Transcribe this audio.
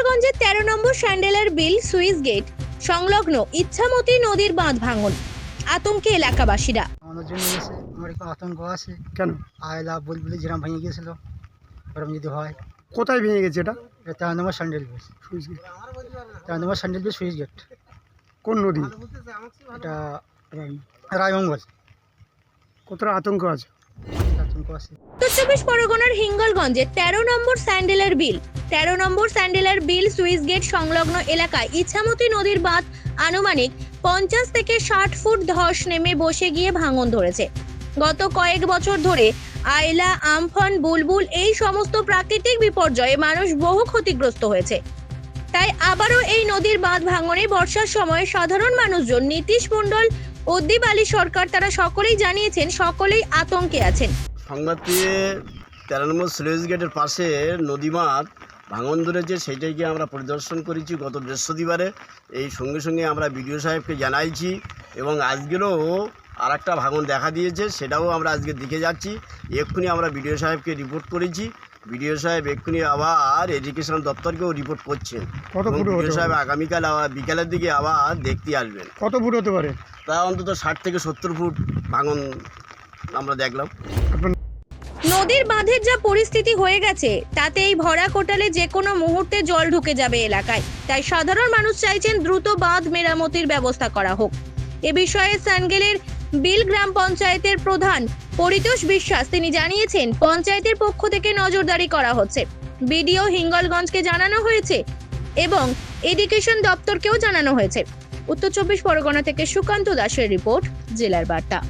হিঙ্গলগঞ্জের তেরো নম্বর স্যান্ডেলের বিল Swiss gate সংলগ্ন ইচ্ছামতি নদীর বাঁধ ভাঙন আতঙ্কে এলাকাবাসীরা। আমাদের জন্য আমার একটু আতঙ্ক আছে। কেন? আয়লা বুলবুলি যেরকম ভেঙে গিয়েছিল ওরকম যদি হয়। কোথায় ভেঙে গেছে এটা? এটা তেরো নম্বর স্যান্ডেল বেস সুইচ গেট। তেরো নম্বর স্যান্ডেল বেস সুইচ গেট। কোন নদী? এটা রায়মঙ্গল। কতটা আতঙ্ক আছে? আতঙ্ক আছে। উত্তর চব্বিশ পরগনার হিঙ্গলগঞ্জে তেরো নম্বর স্যান্ডেলের বিল তেরো নম্বর স্যান্ডেলের বিল সুইস গেট সংলগ্ন এলাকায় ইচ্ছামতি নদীর বাঁধ আনুমানিক পঞ্চাশ থেকে ষাট ফুট ধস নেমে বসে গিয়ে ভাঙন ধরেছে। গত কয়েক বছর ধরে আয়লা আমফান, বুলবুল এই সমস্ত প্রাকৃতিক বিপর্যয়ে মানুষ বহু ক্ষতিগ্রস্ত হয়েছে। তাই আবারও এই নদীর বাঁধ ভাঙনে বর্ষার সময় সাধারণ মানুষজন নীতিশ মণ্ডল অদ্দীপ আলী সরকার তারা সকলেই জানিয়েছেন সকলেই আতঙ্কে আছেন। সংবাদ পেয়ে তেরো নম্বর স্লুইস গেটের পাশে নদীমাত ভাঙন ধরেছে সেইটাকে আমরা পরিদর্শন করেছি গত বৃহস্পতিবারে। এই সঙ্গে সঙ্গে আমরা বিডিও সাহেবকে জানাইছি এবং আজকেরও আর একটা ভাঙন দেখা দিয়েছে সেটাও আমরা আজকে দেখে যাচ্ছি। এক্ষুনি আমরা বিডিও সাহেবকে রিপোর্ট করেছি। বিডিও সাহেব এক্ষুনি আবার এডুকেশন দপ্তরকেও রিপোর্ট করছেন। বিডিও সাহেব আগামীকাল আবার বিকালের দিকে আবার দেখতে আসবেন। কত ফুট হতে পারে? তা অন্তত ষাট থেকে সত্তর ফুট ভাঙন আমরা দেখলাম। নদীর বাঁধের যা পরিস্থিতি হয়ে গেছে, তাতে এই ভরা কোটালে যে কোনো মুহূর্তে জল ঢুকে যাবে এলাকায়। তাই সাধারণ মানুষ চাইছেন দ্রুত বাঁধ মেরামতির ব্যবস্থা করা হোক। এ বিষয়ে স্যান্ডগেলের বিল গ্রাম পঞ্চায়েতের প্রধান পরিতোষ বিশ্বাস তিনি জানিয়েছেন, পঞ্চায়েতের পক্ষ থেকে নজরদারি করা হচ্ছে। বিডিও হিঙ্গলগঞ্জকে জানানো হয়েছে এবং এডুকেশন দপ্তরকেও জানানো হয়েছে। উত্তর চব্বিশ পরগনা থেকে সুকান্ত দাসের রিপোর্ট, জেলার বার্তা।